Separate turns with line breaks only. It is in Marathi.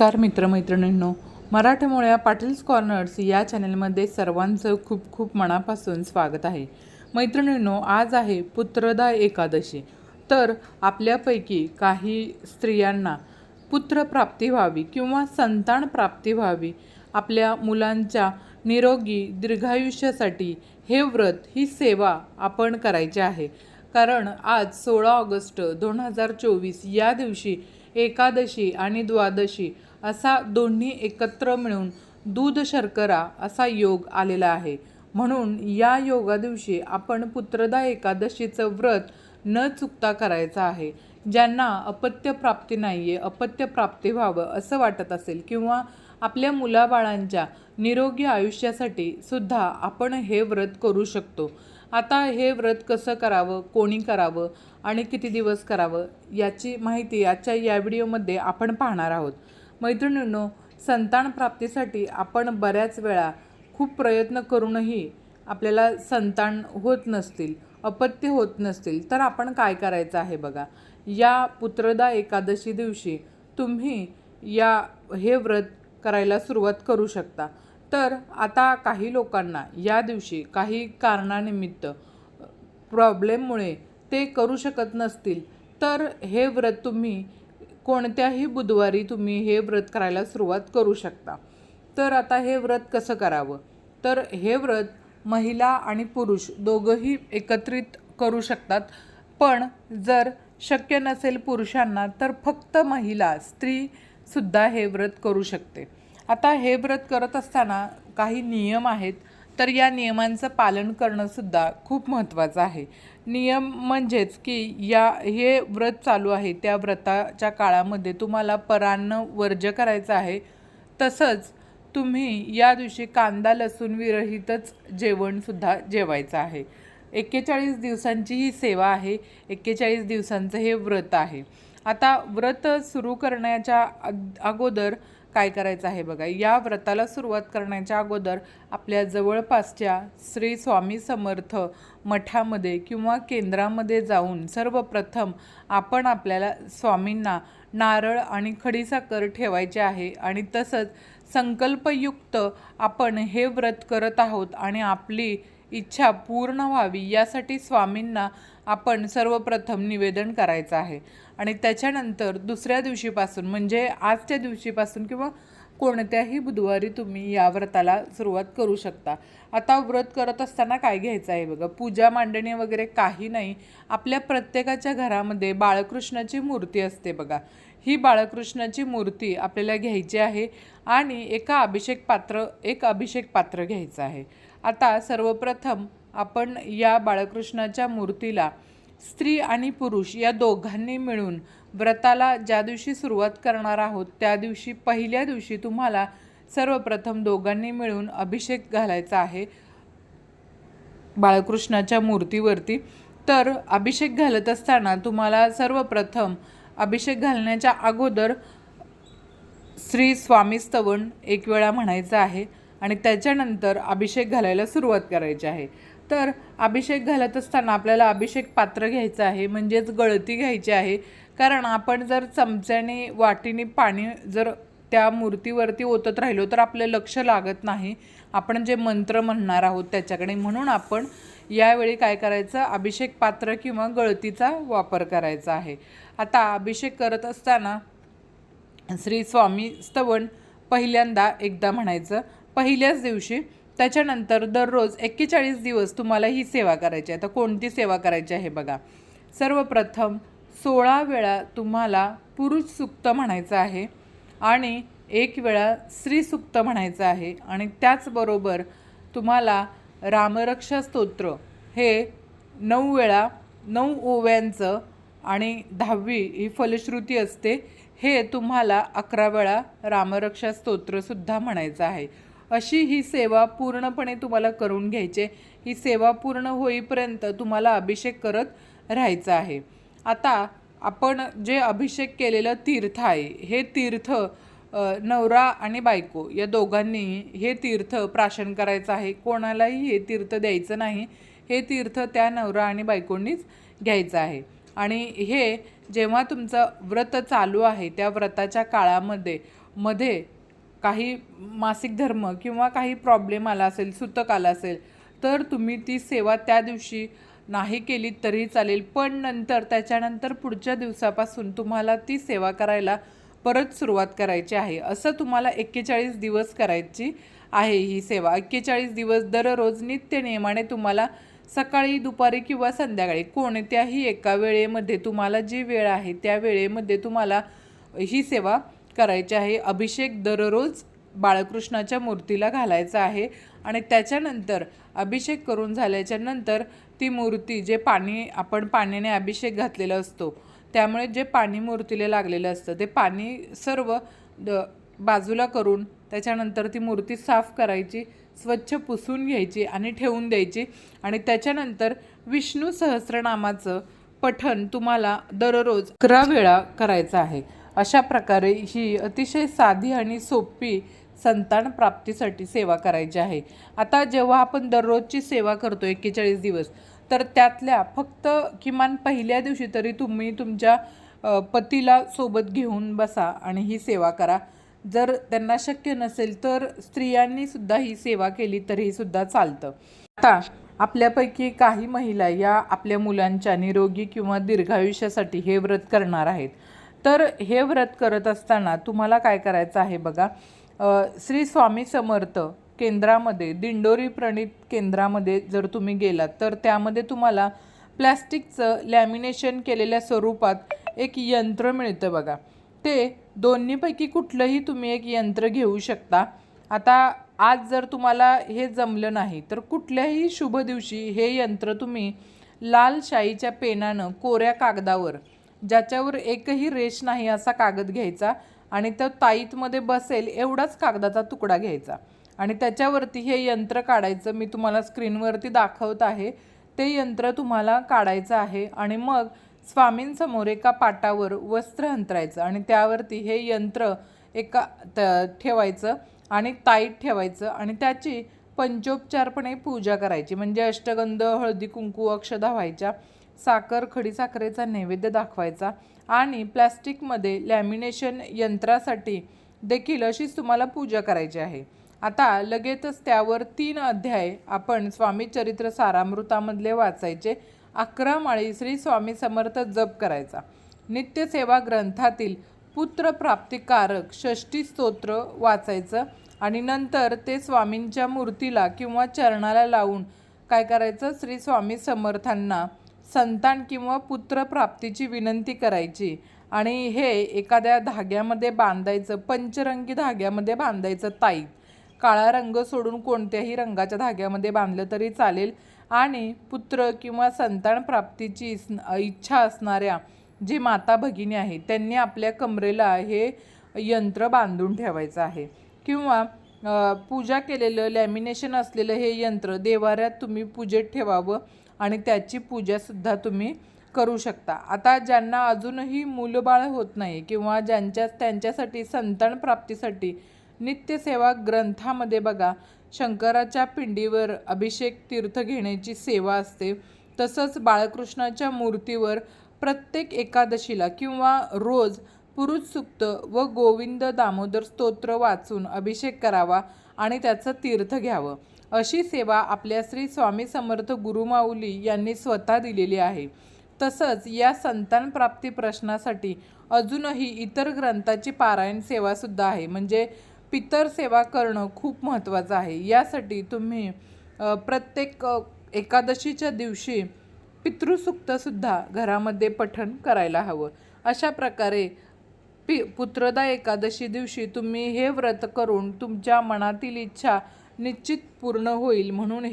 नमस्कार मित्रमैत्रिणींनो. मराठमोळ्या पाटील्स कॉर्नर्स या चॅनलमध्ये सर्वांचं खूप खूप मनापासून स्वागत आहे. मैत्रिणींनो आज आहे पुत्रदा एकादशी. तर आपल्यापैकी काही स्त्रियांना पुत्रप्राप्ती व्हावी किंवा संतान प्राप्ती व्हावी आपल्या मुलांच्या निरोगी दीर्घायुष्यासाठी हे व्रत ही सेवा आपण करायची आहे. कारण आज सोळा ऑगस्ट दोन हजार चोवीस या दिवशी एकादशी आणि द्वादशी असा दोन्ही एकत्र मिळून दूध शर्करा असा योग आलेला आहे. म्हणून या योगा दिवशी आपण पुत्रदा एकादशीचं व्रत न चुकता करायचं आहे. ज्यांना अपत्य प्राप्ती नाही आहे अपत्य प्राप्ती व्हावं असं वाटत असेल किंवा आपल्या मुलाबाळांच्या निरोगी आयुष्यासाठी सुद्धा आपण हे व्रत करू शकतो. आता हे व्रत कसं करावं कोणी करावं आणि किती दिवस करावं याची माहिती आजच्या या व्हिडिओमध्ये आपण पाहणार आहोत. मैत्रिणींनो संतान प्राप्तीसाठी आपण बऱ्याच वेळा खूप प्रयत्न करूनही आपल्याला संतान होत नसतील अपत्य होत नसतील तर आपण काय करायचं आहे बघा? या पुत्रदा एकादशी दिवशी तुम्ही या हे व्रत करायला सुरुवात करू शकता. तर आता काही लोकांना या दिवशी काही कारणानिमित्त प्रॉब्लेममुळे ते करू शकत नसतील तर हे व्रत तुम्ही कोणत्याही बुधवारी तुम्ही हे व्रत करायला सुरुवात करू शकता. तर आता हे व्रत कसं करावं? तर हे व्रत महिला आणि पुरुष दोघंही एकत्रित करू शकतात. पण जर शक्य नसेल पुरुषांना तर फक्त महिला स्त्रीसुद्धा हे व्रत करू शकते. आता हे व्रत करत असताना काही नियम आहेत. तर या नियमांचं पालन करणंसुद्धा खूप महत्त्वाचं आहे. नियम म्हणजेच की या हे व्रत चालू आहे त्या व्रताच्या काळामध्ये तुम्हाला परान्न वर्ज करायचं आहे. तसंच तुम्ही या दिवशी कांदा लसूण विरहितच जेवणसुद्धा जेवायचं आहे. एक्केचाळीस दिवसांची ही सेवा आहे. एक्केचाळीस दिवसांचं हे व्रत आहे. आता व्रत सुरू करण्याच्या अगोदर काय करायचं आहे बघा? या व्रताला सुरुवात करण्याच्या अगोदर आपल्या जवळपासच्या श्री स्वामी समर्थ मठामध्ये किंवा केंद्रामध्ये जाऊन सर्वप्रथम आपण आपल्याला स्वामींना नारळ आणि खडीसाखर ठेवायचे आहे आणि तसंच संकल्पयुक्त आपण हे व्रत करत आहोत आणि आपली इच्छा पूर्ण व्हावी यासाठी स्वामींना आपण सर्वप्रथम निवेदन करायचं आहे. आणि त्याच्यानंतर दुसऱ्या दिवशीपासून म्हणजे आजच्या दिवशीपासून किंवा कोणत्याही बुधवारी तुम्ही या व्रताला सुरुवात करू शकता. आता व्रत करत असताना काय घ्यायचं आहे बघा? पूजा मांडणी वगैरे काही नाही. आपल्या प्रत्येकाच्या घरामध्ये बाळकृष्णाची मूर्ती असते बघा. ही बाळकृष्णाची मूर्ती आपल्याला घ्यायची आहे आणि एका अभिषेक पात्र एक अभिषेक पात्र घ्यायचं आहे. आता सर्वप्रथम आपण या बाळकृष्णाच्या मूर्तीला स्त्री आणि पुरुष या दोघांनी मिळून व्रताला ज्या दिवशी सुरुवात करणार आहोत त्या दिवशी पहिल्या दिवशी तुम्हाला सर्वप्रथम दोघांनी मिळून अभिषेक घालायचा आहे बाळकृष्णाच्या मूर्तीवरती. तर अभिषेक घालत असताना तुम्हाला सर्वप्रथम अभिषेक घालण्याच्या अगोदर श्री स्वामी स्तवन एक वेळा म्हणायचं आहे. आणि त्याच्यानंतर अभिषेक घालायला सुरुवात करायची आहे. तर अभिषेक घालत असताना आपल्याला अभिषेक पात्र घ्यायचं आहे म्हणजेच गळती घ्यायची आहे. कारण आपण जर चमच्याने वाटीने पाणी जर त्या मूर्तीवरती ओतत राहिलो तर आपलं लक्ष लागत नाही. आपण जे मंत्र म्हणणार आहोत त्याच्याकडे. म्हणून आपण यावेळी काय करायचं? अभिषेक पात्र किंवा गळतीचा वापर करायचा आहे. आता अभिषेक करत असताना श्री स्वामी स्तवन पहिल्यांदा एकदा म्हणायचं पहिल्याच दिवशी त्याच्यानंतर दररोज एक्केचाळीस दिवस तुम्हाला ही सेवा करायची आहे. तर कोणती सेवा करायची आहे बघा. सर्वप्रथम सोळा वेळा तुम्हाला पुरुष सुक्त म्हणायचं आहे आणि एक वेळा स्त्री सुक्त म्हणायचं आहे आणि त्याचबरोबर तुम्हाला रामरक्षा स्तोत्र हे नऊ वेळा नऊ ओव्यांचं आणि दहावी ही फलश्रुती असते हे तुम्हाला अकरा वेळा रामरक्षा स्तोत्रसुद्धा म्हणायचं आहे. अशी ही सेवा पूर्णपणे तुम्हाला करून घ्यायची ही सेवा पूर्ण होईपर्यंत तुम्हाला अभिषेक करत राहायचं आहे. आता आपण जे अभिषेक केलेलं तीर्थ आहे हे तीर्थ नवरा आणि बायको या दोघांनी हे तीर्थ प्राशन करायचं आहे. कोणालाही हे तीर्थ द्यायचं नाही. हे तीर्थ त्या नवरा आणि बायकोंनीच घ्यायचं आहे. आणि हे जेव्हा तुमचं व्रत चालू आहे त्या व्रताच्या काळामध्ये मध्ये काही मासिक धर्म किंवा काही प्रॉब्लेम आला असेल सुतक आला असेल तर तुम्ही ती सेवा त्या दिवशी नाही केली तरी चालेल. पण नंतर त्याच्यानंतर पुढच्या दिवसापासून तुम्हाला ती सेवा करायला परत सुरुवात करायची आहे. असं तुम्हाला एक्केचाळीस दिवस करायची आहे ही सेवा. एक्केचाळीस दिवस दररोज नित्य नियमाने तुम्हाला सकाळी दुपारी किंवा संध्याकाळी कोणत्याही एका वेळेमध्ये तुम्हाला जी वेळ आहे त्या वेळेमध्ये तुम्हाला ही सेवा करायचे आहे. अभिषेक दररोज बाळकृष्णाच्या मूर्तीला घालायचा आहे आणि त्याच्यानंतर अभिषेक करून झाल्याच्यानंतर ती मूर्ती जे पाणी आपण पाण्याने अभिषेक घातलेला असतो त्यामुळे जे पाणी मूर्तीला लागलेलं असतं ते पाणी सर्व द बाजूला करून त्याच्यानंतर ती मूर्ती साफ करायची स्वच्छ पुसून घ्यायची आणि ठेवून द्यायची आणि त्याच्यानंतर विष्णू सहस्रनामाचं पठण तुम्हाला दररोज अकरा वेळा करायचं आहे. अशा प्रकारे ही अतिशय साधी आणि सोपी संतान प्राप्तीसाठी सेवा करायची आहे. आता जेव्हा आपण दररोजची सेवा करतो एक्केचाळीस दिवस तर त्यातल्या फक्त किमान पहिल्या दिवशी तरी तुम्ही तुमच्या पतीला सोबत घेऊन बसा आणि ही सेवा करा. जर त्यांना शक्य नसेल तर स्त्रियांनी सुद्धा ही सेवा केली तरी सुद्धा चालतं. आता आपल्यापैकी काही महिला या आपल्या मुलांच्या निरोगी किंवा दीर्घायुष्यासाठी हे व्रत करणार आहेत. तर हे व्रत करत असताना तुम्हाला काय करायचं आहे बघा? श्री स्वामी समर्थ केंद्रामध्ये दिंडोरी प्रणित केंद्रामध्ये जर तुम्ही गेलात तर त्यामध्ये तुम्हाला प्लॅस्टिकचं लॅमिनेशन केलेल्या स्वरूपात एक यंत्र मिळतं बघा. ते दोन्हीपैकी कुठलंही तुम्ही एक यंत्र घेऊ शकता. आता आज जर तुम्हाला हे जमलं नाही तर कुठल्याही शुभ दिवशी हे यंत्र तुम्ही लाल शाईच्या पेनानं कोऱ्या कागदावर ज्याच्यावर एकही रेष नाही असा कागद घ्यायचा आणि तो ताईतमध्ये बसेल एवढाच कागदाचा तुकडा घ्यायचा. आणि त्याच्यावरती हे यंत्र काढायचं मी तुम्हाला स्क्रीनवरती दाखवत आहे. ते यंत्र तुम्हाला काढायचं आहे आणि मग स्वामींसमोर एका पाटावर वस्त्र अंतरायचं आणि त्यावरती हे यंत्र एका त ठेवायचं आणि ताईत ठेवायचं आणि त्याची पंचोपचारपणे पूजा करायची. म्हणजे अष्टगंध हळदी कुंकू अक्षदा व्हायच्या. साखर खडी साखरेचा नैवेद्य दाखवायचा आणि प्लॅस्टिकमध्ये लॅमिनेशन यंत्रासाठी देखील अशीच तुम्हाला पूजा करायची आहे. आता लगेचच त्यावर तीन अध्याय आपण स्वामी चरित्र सारामृतामधले वाचायचे. अकरा माळी श्री स्वामी समर्थ जप करायचा. नित्यसेवा ग्रंथातील पुत्रप्राप्तिकारक षष्टी स्तोत्र वाचायचं आणि नंतर ते स्वामींच्या मूर्तीला किंवा चरणाला लावून काय करायचं? श्री स्वामी समर्थांना संतान किंवा पुत्रप्राप्तीची विनंती करायची. आणि हे एखाद्या धाग्यामध्ये बांधायचं पंचरंगी धाग्यामध्ये बांधायचं ताईत काळा रंग सोडून कोणत्याही रंगाच्या धाग्यामध्ये बांधलं तरी चालेल. आणि पुत्र किंवा संतान प्राप्तीची इस- इच्छा असणाऱ्या जे माता भगिनी आहेत त्यांनी आपल्या कमरेला हे यंत्र बांधून ठेवायचं आहे. किंवा पूजा केलेलं लॅमिनेशन असलेलं हे यंत्र देवाऱ्यात तुम्ही पूजेत ठेवावं. आणि त्याची पूजासुद्धा तुम्ही करू शकता. आता ज्यांना अजूनही मूलबाळ होत नाही किंवा ज्यांच्या त्यांच्यासाठी संतान प्राप्तीसाठी नित्यसेवा ग्रंथामध्ये बघा शंकराच्या पिंडीवर अभिषेक तीर्थ घेण्याची सेवा असते. तसंच बाळकृष्णाच्या मूर्तीवर प्रत्येक एकादशीला किंवा रोज पुरुष सुक्त व गोविंद दामोदर स्तोत्र वाचून अभिषेक करावा आणि त्याचं तीर्थ घ्यावं. अशी सेवा आपल्या श्री स्वामी समर्थ गुरुमाऊली यांनी स्वतः दिलेली आहे. तसंच या संतानप्राप्ती प्रश्नासाठी अजूनही इतर ग्रंथाची पारायण सेवासुद्धा आहे. म्हणजे पितर सेवा करणं खूप महत्त्वाचं आहे. यासाठी तुम्ही प्रत्येक एकादशीच्या दिवशी पितृसुक्तसुद्धा घरामध्ये पठण करायला हवं. अशा प्रकारे पि पुत्रदा एकादशी दिवशी तुम्ही हे व्रत करून तुमच्या मनातील इच्छा निश्चित पूर्ण होईल म्हणून हे